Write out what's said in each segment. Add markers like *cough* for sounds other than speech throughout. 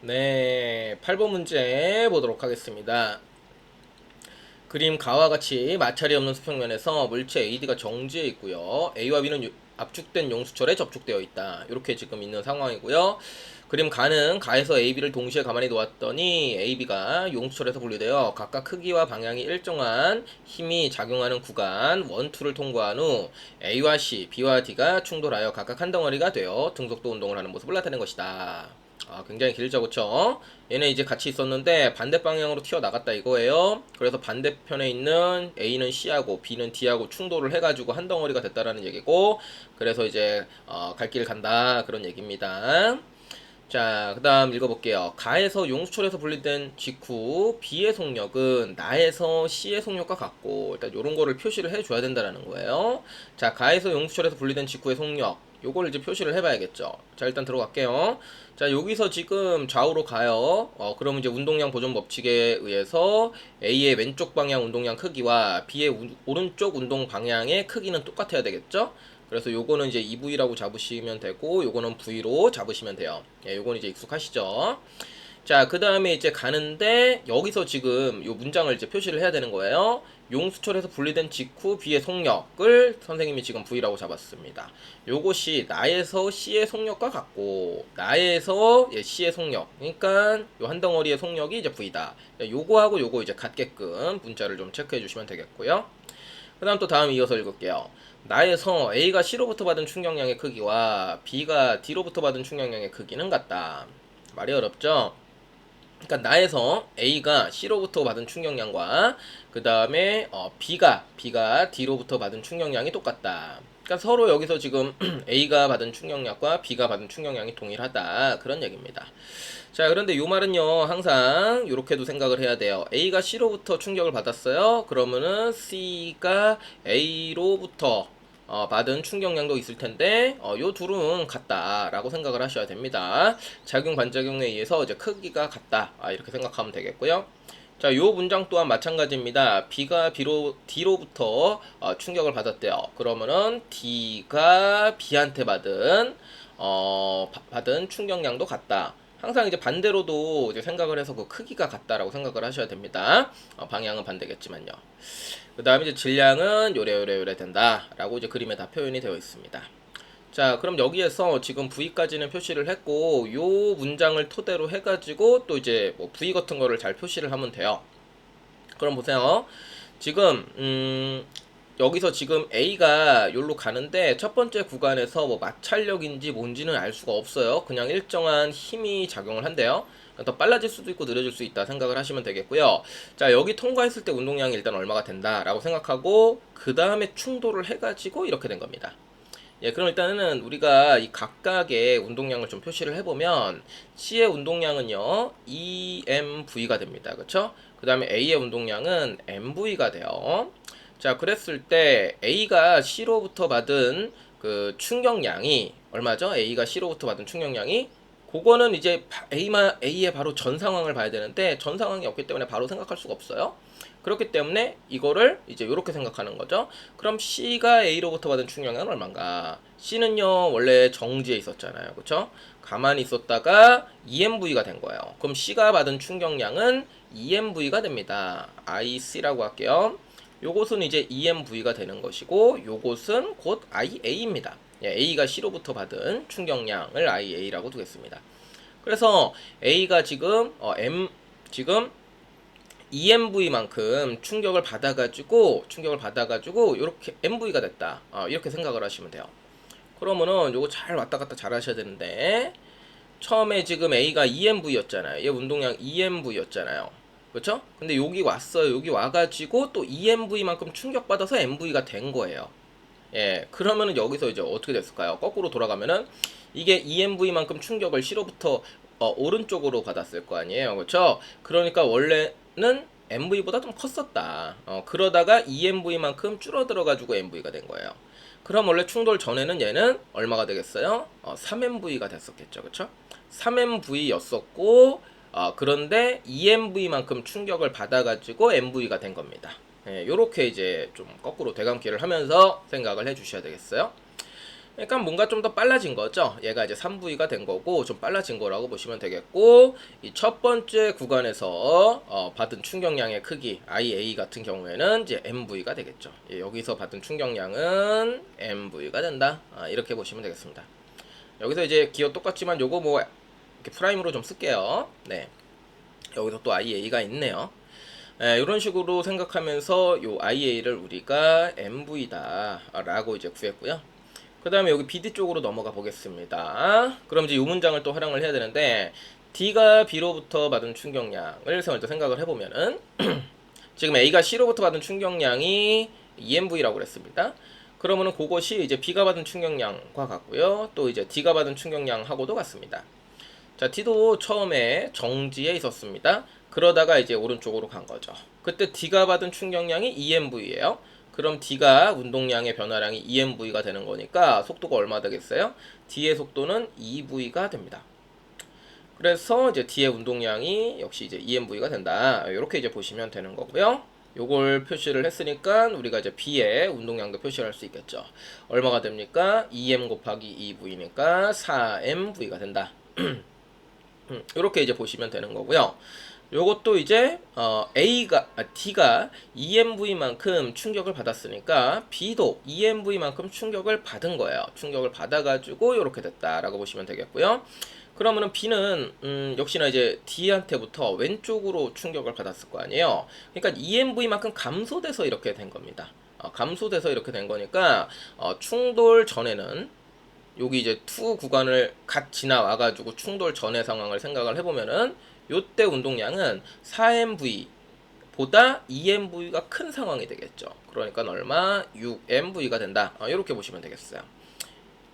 네, 8번 문제 보도록 하겠습니다. 그림 가와 같이 마찰이 없는 수평면에서 물체 AD가 정지해 있고요. A와 B는 유- 압축된 용수철에 접촉되어 있다. 이렇게 지금 있는 상황이고요. 그림 가는 가에서 A, B를 동시에 가만히 놓았더니 A, B가 용수철에서 분리되어 각각 크기와 방향이 일정한 힘이 작용하는 구간 1, 2를 통과한 후 A와 C, B와 D가 충돌하여 각각 한 덩어리가 되어 등속도 운동을 하는 모습을 나타낸 것이다. 아, 굉장히 길죠, 그쵸? 얘네 이제 같이 있었는데 반대 방향으로 튀어나갔다 이거예요. 그래서 반대편에 있는 A는 C하고 B는 D하고 충돌을 해가지고 한 덩어리가 됐다라는 얘기고, 그래서 이제 어, 갈 길 간다 그런 얘기입니다. 자, 그 다음 읽어볼게요. 가에서 용수철에서 분리된 직후 B의 속력은 나에서 C의 속력과 같고 일단 요런 거를 표시를 해줘야 된다라는 거예요. 자, 가에서 용수철에서 분리된 직후의 속력 요걸 이제 표시를 해봐야겠죠. 자, 일단 들어갈게요. 자, 여기서 지금 좌우로 가요. 어, 그러면 이제 운동량 보존 법칙에 의해서 A의 왼쪽 방향 운동량 크기와 B의 우- 오른쪽 운동 방향의 크기는 똑같아야 되겠죠? 그래서 요거는 이제 2V라고 잡으시면 되고 요거는 V로 잡으시면 돼요. 예, 요건 이제 익숙하시죠? 자, 그 다음에 이제 가는데 여기서 지금 요 문장을 이제 표시를 해야 되는 거예요. 용수철에서 분리된 직후 B의 속력을 선생님이 지금 V라고 잡았습니다. 요것이 나에서 C의 속력과 같고 나에서 예, C의 속력. 그러니까 요 한 덩어리의 속력이 이제 V다. 요거하고 요거 이제 같게끔 문자를 좀 체크해 주시면 되겠고요. 그 다음 또 다음 이어서 읽을게요. 나에서 A가 C로부터 받은 충격량의 크기와 B가 D로부터 받은 충격량의 크기는 같다. 말이 어렵죠? 그러니까 나에서 A가 C로부터 받은 충격량과 그 다음에 어, B가 B가 D로부터 받은 충격량이 똑같다. 그러니까 서로 여기서 지금 *clears throat* A가 받은 충격량과 B가 받은 충격량이 동일하다 그런 얘기입니다. 자 그런데 이 말은요 항상 이렇게도 생각을 해야 돼요. A가 C로부터 충격을 받았어요. 그러면은 C가 A로부터 어, 받은 충격량도 있을 텐데 어, 요 둘은 같다라고 생각을 하셔야 됩니다. 작용 반작용에 의해서 이제 크기가 같다 아, 이렇게 생각하면 되겠고요. 자, 요 문장 또한 마찬가지입니다. B가 B로 D로부터 어, 충격을 받았대요. 그러면은 D가 B한테 받은 어, 바- 받은 충격량도 같다. 항상 이제 반대로도 이제 생각을 해서 그 크기가 같다라고 생각을 하셔야 됩니다. 어, 방향은 반대겠지만요. 그 다음에 이제 질량은 요래요래요래 된다라고 이제 그림에 다 표현이 되어 있습니다. 자, 그럼 여기에서 지금 V까지는 표시를 했고, 요 문장을 토대로 해가지고 또 이제 뭐 V 같은 거를 잘 표시를 하면 돼요. 그럼 보세요. 지금, 음, 여기서 지금 A가 여기로 가는데 첫 번째 구간에서 뭐 마찰력인지 뭔지는 알 수가 없어요. 그냥 일정한 힘이 작용을 한대요. 더 빨라질 수도 있고 느려질 수 있다 생각을 하시면 되겠고요. 자 여기 통과했을 때 운동량이 일단 얼마가 된다라고 생각하고 그 다음에 충돌을 해가지고 이렇게 된 겁니다. 예, 그럼 일단은 우리가 이 각각의 운동량을 좀 표시를 해보면 C의 운동량은요 EMV가 됩니다. 그렇죠? 그 다음에 A의 운동량은 MV가 돼요. 자, 그랬을 때 A가 C로부터 받은 그 충격량이 얼마죠? A가 C로부터 받은 충격량이 그거는 이제 바- A만 A의 바로 전 상황을 봐야 되는데 전 상황이 없기 때문에 바로 생각할 수가 없어요. 그렇기 때문에 이거를 이제 이렇게 생각하는 거죠. 그럼 C가 A로부터 받은 충격량은 얼마인가? C는요 원래 정지에 있었잖아요, 그렇죠? 가만히 있었다가 EMV가 된 거예요. 그럼 C가 받은 충격량은 EMV가 됩니다. IC라고 할게요. 요것은 이제 EMV가 되는 것이고 요것은 곧 IA입니다. 예, A가 C로부터 받은 충격량을 IA라고 두겠습니다. 그래서 A가 지금 어, M 지금 EMV만큼 충격을 받아가지고 충격을 받아가지고 이렇게 MV가 됐다. 어, 이렇게 생각을 하시면 돼요. 그러면은 요거 잘 왔다 갔다 잘 하셔야 되는데 처음에 지금 A가 EMV였잖아요. 얘 운동량 EMV였잖아요. 그렇죠? 근데 여기 왔어요. 여기 와가지고 또 EMV만큼 충격받아서 MV가 된 거예요. 예, 그러면은 여기서 이제 어떻게 됐을까요? 거꾸로 돌아가면은 이게 EMV만큼 충격을 C로부터 어, 오른쪽으로 받았을 거 아니에요, 그렇죠? 그러니까 원래 는 MV보다 좀 컸었다. 어, 그러다가 EMV만큼 줄어들어가지고 MV가 된 거예요. 그럼 원래 충돌 전에는 얘는 얼마가 되겠어요? 어, 3MV가 됐었겠죠, 그렇죠? 3MV였었고 어, 그런데 EMV만큼 충격을 받아가지고 MV가 된 겁니다. 예, 요렇게 이제 좀 거꾸로 대감기를 하면서 생각을 해주셔야 되겠어요. 그러니까 뭔가 좀 더 빨라진 거죠. 얘가 이제 3V가 된 거고 좀 빨라진 거라고 보시면 되겠고 이 첫 번째 구간에서 어, 받은 충격량의 크기 IA 같은 경우에는 이제 MV가 되겠죠. 예, 여기서 받은 충격량은 MV가 된다. 아, 이렇게 보시면 되겠습니다. 여기서 이제 기호 똑같지만 요거 뭐 프라임으로 좀 쓸게요. 네. 여기서 또 IA가 있네요. 예, 이런 식으로 생각하면서 요 IA를 우리가 MV다라고 이제 구했고요. 그 다음에 여기 BD 쪽으로 넘어가 보겠습니다. 그럼 이제 이 문장을 또 활용을 해야 되는데 D가 B로부터 받은 충격량을 생각을 해보면은 *clears throat* 지금 A가 C로부터 받은 충격량이 EMV라고 그랬습니다. 그러면은 그것이 이제 B가 받은 충격량과 같고요. 또 이제 D가 받은 충격량하고도 같습니다. 자, D도 처음에 정지에 있었습니다. 그러다가 이제 오른쪽으로 간 거죠. 그때 D가 받은 충격량이 EMV예요. 그럼 D가 운동량의 변화량이 EMV가 되는 거니까 속도가 얼마 되겠어요? D의 속도는 EV가 됩니다. 그래서 이제 D의 운동량이 역시 이제 EMV가 된다. 이렇게 이제 보시면 되는 거고요. 요걸 표시를 했으니까 우리가 이제 B의 운동량도 표시를 할수 있겠죠. 얼마가 됩니까? EM 곱하기 EV니까 4MV가 된다. *clears throat* 이렇게 이제 보시면 되는 거고요. 요것도 이제 어, A가 아, D가 EMV만큼 충격을 받았으니까 B도 EMV만큼 충격을 받은 거예요. 충격을 받아가지고 이렇게 됐다라고 보시면 되겠고요. 그러면은 B는 음, 역시나 이제 D한테부터 왼쪽으로 충격을 받았을 거 아니에요. 그러니까 EMV만큼 감소돼서 이렇게 된 겁니다. 어, 감소돼서 이렇게 된 거니까 어, 충돌 전에는 여기 이제 투 구간을 갓 지나와가지고 충돌 전의 상황을 생각을 해보면은 요때 운동량은 4MV 보다 2MV가 큰 상황이 되겠죠. 그러니까 얼마? 6MV가 된다. 어, 이렇게 보시면 되겠어요.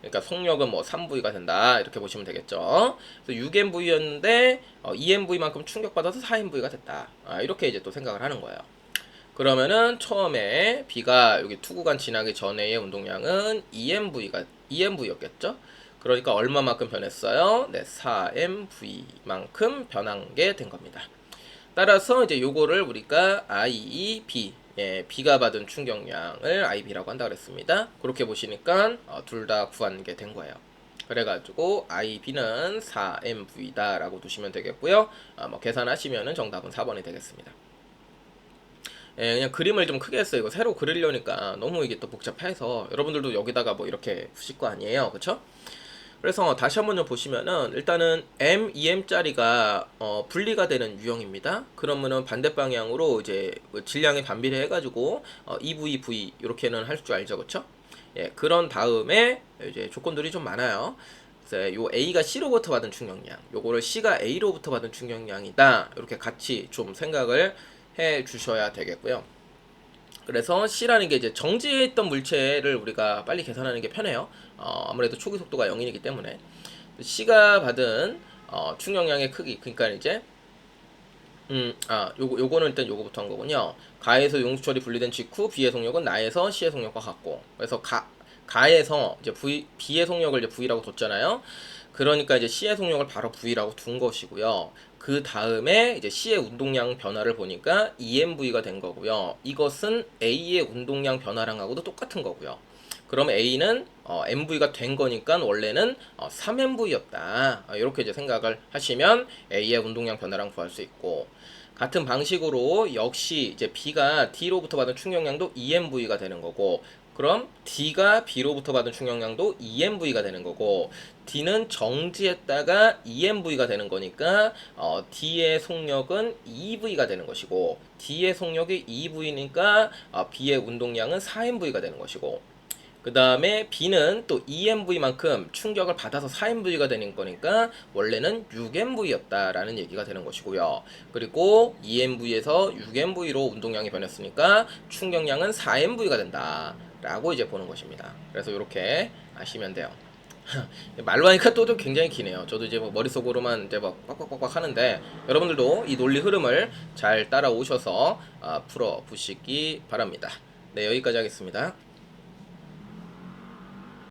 그러니까 속력은 뭐 3V가 된다. 이렇게 보시면 되겠죠. 그래서 6MV였는데 어, 2MV만큼 충격받아서 4MV가 됐다. 아, 이렇게 이제 또 생각을 하는 거예요. 그러면은 처음에 B가 여기 투구간 지나기 전에의 운동량은 EMV가 EMV였겠죠? 그러니까 얼마만큼 변했어요? 네, 4MV만큼 변한 게 된 겁니다. 따라서 이제 요거를 우리가 IB 예, B가 받은 충격량을 IB라고 한다 그랬습니다. 그렇게 보시니까 어, 둘다 구한 게 된 거예요. 그래가지고 IB는 4MV다 라고 두시면 되겠고요. 어, 뭐 계산하시면은 정답은 4번이 되겠습니다. 예, 그냥 그림을 좀 크게 했어요. 이거 새로 그리려니까 너무 이게 또 복잡해서 여러분들도 여기다가 뭐 이렇게 푸실 거 아니에요, 그렇죠? 그래서 다시 한번 좀 보시면은 일단은 M, EM짜리가 어, 분리가 되는 유형입니다. 그러면은 반대 방향으로 이제 뭐 질량이 반비례 해가지고 어, EV, V 이렇게는 할 줄 알죠, 그렇죠? 예, 그런 다음에 이제 조건들이 좀 많아요. 요 A가 C로부터 받은 충격량, 요거를 C가 A로부터 받은 충격량이다. 이렇게 같이 좀 생각을 해 주셔야 되겠고요. 그래서 C라는 게 이제 정지해 있던 물체를 우리가 빨리 계산하는 게 편해요. 어, 아무래도 초기 속도가 0이기 때문에 C가 받은 어, 충격량의 크기 그러니까 이제 음, 아, 요거, 요거는 일단 요거부터 한 거군요. 가에서 용수철이 분리된 직후 B의 속력은 나에서 C의 속력과 같고. 그래서 가, 가에서 이제 V, B의 속력을 이제 V라고 뒀잖아요. 그러니까 이제 C의 속력을 바로 V라고 둔 것이고요. 그 다음에 이제 C의 운동량 변화를 보니까 EMV가 된 거고요. 이것은 A의 운동량 변화량하고도 똑같은 거고요. 그럼 A는 어, MV가 된 거니까 원래는 어, 3MV였다. 어, 이렇게 이제 생각을 하시면 A의 운동량 변화량 구할 수 있고 같은 방식으로 역시 이제 B가 D로부터 받은 충격량도 EMV가 되는 거고 그럼 D가 B로부터 받은 충격량도 EMV가 되는 거고 D는 정지했다가 EMV가 되는 거니까 어, D의 속력은 EV가 되는 것이고 D의 속력이 EV니까 어, B의 운동량은 4MV가 되는 것이고 그 다음에 B는 또 EMV만큼 충격을 받아서 4MV가 되는 거니까 원래는 6MV였다라는 얘기가 되는 것이고요. 그리고 EMV에서 6MV로 운동량이 변했으니까 충격량은 4MV가 된다. 라고 이제 보는 것입니다. 그래서 이렇게 아시면 돼요. *laughs* 말로 하니까 또 좀 굉장히 기네요. 저도 이제 뭐 머릿속으로만 이제 막 꽉꽉꽉꽉 하는데 여러분들도 이 논리 흐름을 잘 따라오셔서 아, 풀어 보시기 바랍니다. 네, 여기까지 하겠습니다.